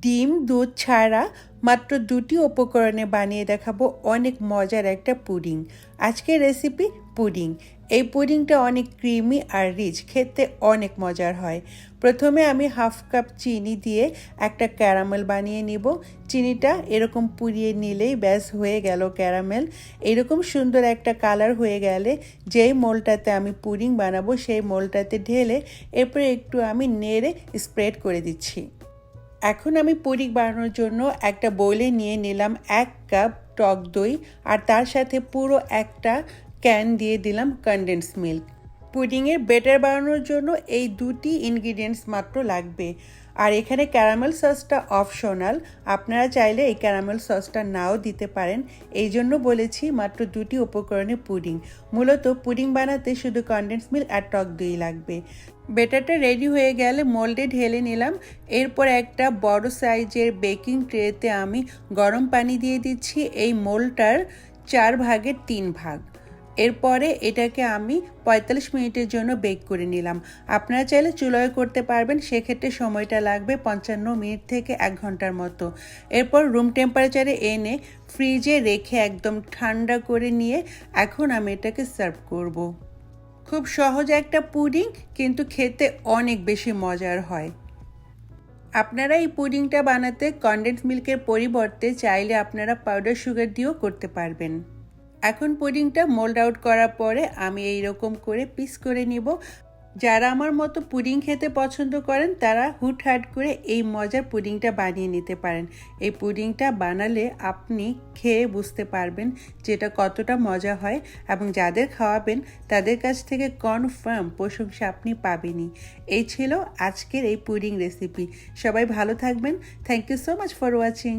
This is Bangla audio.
ডিম, দুধ ছাড়া মাত্র দুটি উপকরণে বানিয়ে দেখাবো অনেক মজার একটা পুডিং। আজকের রেসিপি পুডিং। এই পুডিংটা অনেক ক্রিমি আর রিচ খেতে অনেক মজার হয়। প্রথমে আমি হাফ কাপ চিনি দিয়ে একটা ক্যারামেল বানিয়ে নিব। চিনিটা এরকম পুড়িয়ে নিলেই ব্যাস হয়ে গেল ক্যারামেল এরকম সুন্দর একটা কালার হয়ে গেলে যেই মোলটাতে আমি পুডিং বানাবো সেই মোলটাতে ঢেলে এরপরে একটু আমি নেড়ে স্প্রেড করে দিচ্ছি। এখন আমি পরিক বানানোর জন্য একটা বইলে নিয়ে নিলাম এক কাপ টক দই আর তার সাথে পুরো একটা ক্যান দিয়ে দিলাম কনডেন্স মিল্ক পুডিংয়ের বেটার বানানোর জন্য এই দুটি ইনগ্রিডিয়েন্টস মাত্র লাগবে। আর এখানে ক্যারামেল সসটা অপশনাল আপনারা চাইলে এই ক্যারামেল সসটা নাও দিতে পারেন। এই জন্য বলেছি মাত্র দুটি উপকরণে পুডিং। মূলত পুডিং বানাতে শুধু কনডেন্স মিল আর টক দই লাগবে। বেটারটা রেডি হয়ে গেলে মোল্ডে ঢেলে নিলাম। এরপর একটা বড় সাইজের বেকিং ট্রেতে আমি গরম পানি দিয়ে দিচ্ছি। এই মোলটার চার ভাগের তিন ভাগ। এরপরে এটাকে আমি ৪৫ মিনিটের জন্য বেক করে নিলাম। আপনারা চাইলে চুলোয় করতে পারবেন, সেক্ষেত্রে সময়টা লাগবে পঞ্চান্ন মিনিট থেকে এক ঘণ্টার মতো। এরপর রুম টেম্পারেচারে এনে ফ্রিজে রেখে একদম ঠান্ডা করে নিয়ে এখন আমি এটাকে সার্ভ করব। খুব সহজ একটা পুডিং, কিন্তু খেতে অনেক বেশি মজার হয়। আপনারা এই পুডিংটা বানাতে কনডেন্স মিল্কের পরিবর্তে চাইলে আপনারা পাউডার সুগার দিয়েও করতে পারবেন। এখন পুডিংটা মোল্ড আউট করার পরে আমি এই রকম করে পিস করে নিব। যারা আমার মতো পুডিং খেতে পছন্দ করেন, তারা হুটহাট করে এই মজার পুডিংটা বানিয়ে নিতে পারেন। এই পুডিংটা বানালে আপনি খেয়ে বুঝতে পারবেন যেটা কতটা মজা হয় এবং যাদের খাওয়াবেন, তাদের কাছ থেকে কনফার্ম প্রশংসা আপনি পাবেনই। এই ছিল আজকের এই পুডিং রেসিপি সবাই ভালো থাকবেন। Thank you so much for watching